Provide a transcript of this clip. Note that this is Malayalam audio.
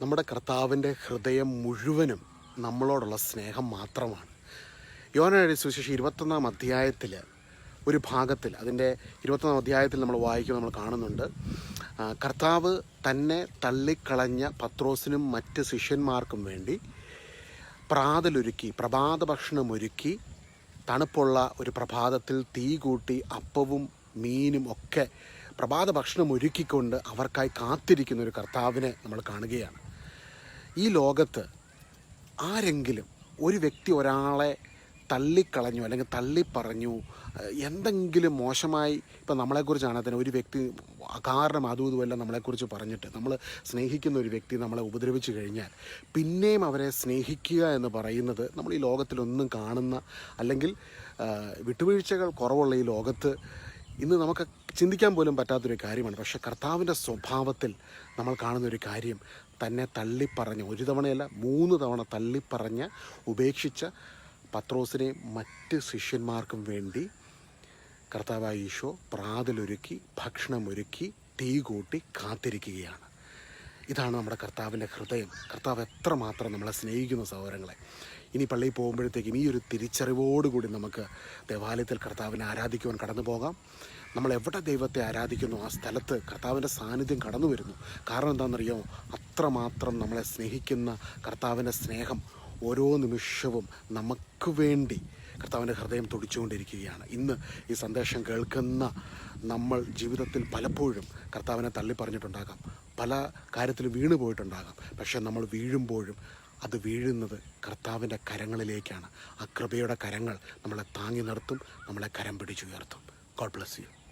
നമ്മുടെ കർത്താവിന്റെ ഹൃദയം മുഴുവനും നമ്മളോടുള്ള സ്നേഹം മാത്രമാണ്. യോനയുടെ സുവിശേഷം ഇരുപത്തൊന്നാം അധ്യായത്തിൽ ഒരു ഭാഗത്തിൽ അതിന്റെ ഇരുപത്തൊന്നാം അധ്യായത്തിൽ നമ്മൾ വായിക്കുമ്പോൾ നമ്മൾ കാണുന്നുണ്ട് കർത്താവ് തന്നെ തള്ളിക്കളഞ്ഞ പത്രോസിനും മറ്റ് ശിഷ്യന്മാർക്കും വേണ്ടി പ്രാതലൊരുക്കി പ്രഭാത ഭക്ഷണമൊരുക്കി തണുപ്പുള്ള ഒരു പ്രഭാതത്തിൽ തീ കൂട്ടി അപ്പവും മീനും ഒക്കെ പ്രഭാത ഭക്ഷണം ഒരുക്കിക്കൊണ്ട് അവർക്കായി കാത്തിരിക്കുന്ന ഒരു കർത്താവിനെ നമ്മൾ കാണുകയാണ്. ഈ ലോകത്ത് ആരെങ്കിലും ഒരു വ്യക്തി ഒരാളെ തള്ളിക്കളഞ്ഞു അല്ലെങ്കിൽ തള്ളിപ്പറഞ്ഞു എന്തെങ്കിലും മോശമായി ഇപ്പം നമ്മളെക്കുറിച്ചാണ് അതിന് ഒരു വ്യക്തി കാരണം അതും ഇതുമെല്ലാം നമ്മളെക്കുറിച്ച് പറഞ്ഞിട്ട്. നമ്മൾ സ്നേഹിക്കുന്ന ഒരു വ്യക്തി നമ്മളെ ഉപദ്രവിച്ചു കഴിഞ്ഞാൽ പിന്നെയും അവരെ സ്നേഹിക്കുക എന്ന് പറയുന്നത് നമ്മൾ ഈ ലോകത്തിലൊന്നും കാണുന്ന അല്ലെങ്കിൽ വിട്ടുവീഴ്ചകൾ കുറവുള്ള ഈ ലോകത്ത് ഇന്ന് നമുക്ക് ചിന്തിക്കാൻ പോലും പറ്റാത്തൊരു കാര്യമാണ്. പക്ഷേ കർത്താവിന്റെ സ്വഭാവത്തിൽ നമ്മൾ കാണുന്ന ഒരു കാര്യം തന്നെ തള്ളിപ്പറഞ്ഞ ഒരു തവണയല്ല മൂന്ന് തവണ തള്ളിപ്പറഞ്ഞ ഉപേക്ഷിച്ച പത്രോസിനെ മറ്റ് ശിഷ്യന്മാർക്കും വേണ്ടി കർത്താവായ ഈശോ പ്രാതലൊരുക്കി ഭക്ഷണമൊരുക്കി തീ കൂട്ടി കാത്തിരിക്കുകയാണ്. ഇതാണ് നമ്മുടെ കർത്താവിന്റെ ഹൃദയം. കർത്താവ് എത്രമാത്രം നമ്മളെ സ്നേഹിക്കുന്ന സഹോദരങ്ങളെ. ഇനി പള്ളിയിൽ പോകുമ്പോഴത്തേക്കും ഈ ഒരു തിരിച്ചറിവോടുകൂടി നമുക്ക് ദേവാലയത്തിൽ കർത്താവിനെ ആരാധിക്കുവാൻ കടന്നു പോകാം നമ്മൾ എവിടെ ദൈവത്തെ ആരാധിക്കുന്നു? ആ സ്ഥലത്ത് കർത്താവിന്റെ സാന്നിധ്യം കടന്നു വരുന്നു. കാരണം എന്താണെന്നറിയോ? അത്രമാത്രം നമ്മളെ സ്നേഹിക്കുന്ന കർത്താവിന്റെ സ്നേഹം ഓരോ നിമിഷവും നമുക്ക് വേണ്ടി കർത്താവിന്റെ ഹൃദയം തുടിച്ചുകൊണ്ടിരിക്കുകയാണ്. ഇന്ന് ഈ സന്ദേശം കേൾക്കുന്ന നമ്മൾ ജീവിതത്തിൽ പലപ്പോഴും കർത്താവിനെ തള്ളി പറഞ്ഞിട്ടുണ്ടാകാം പല കാര്യത്തിലും വീണു പോയിട്ടുണ്ടാകാം. പക്ഷേ നമ്മൾ വീഴുമ്പോഴും അത് വീഴുന്നത് കർത്താവിന്റെ കരങ്ങളിലേക്കാണ്. ആ കൃപയുടെ കരങ്ങൾ നമ്മളെ താങ്ങി നിർത്തും നമ്മളെ കരം പിടിച്ചുയർത്തും. God bless you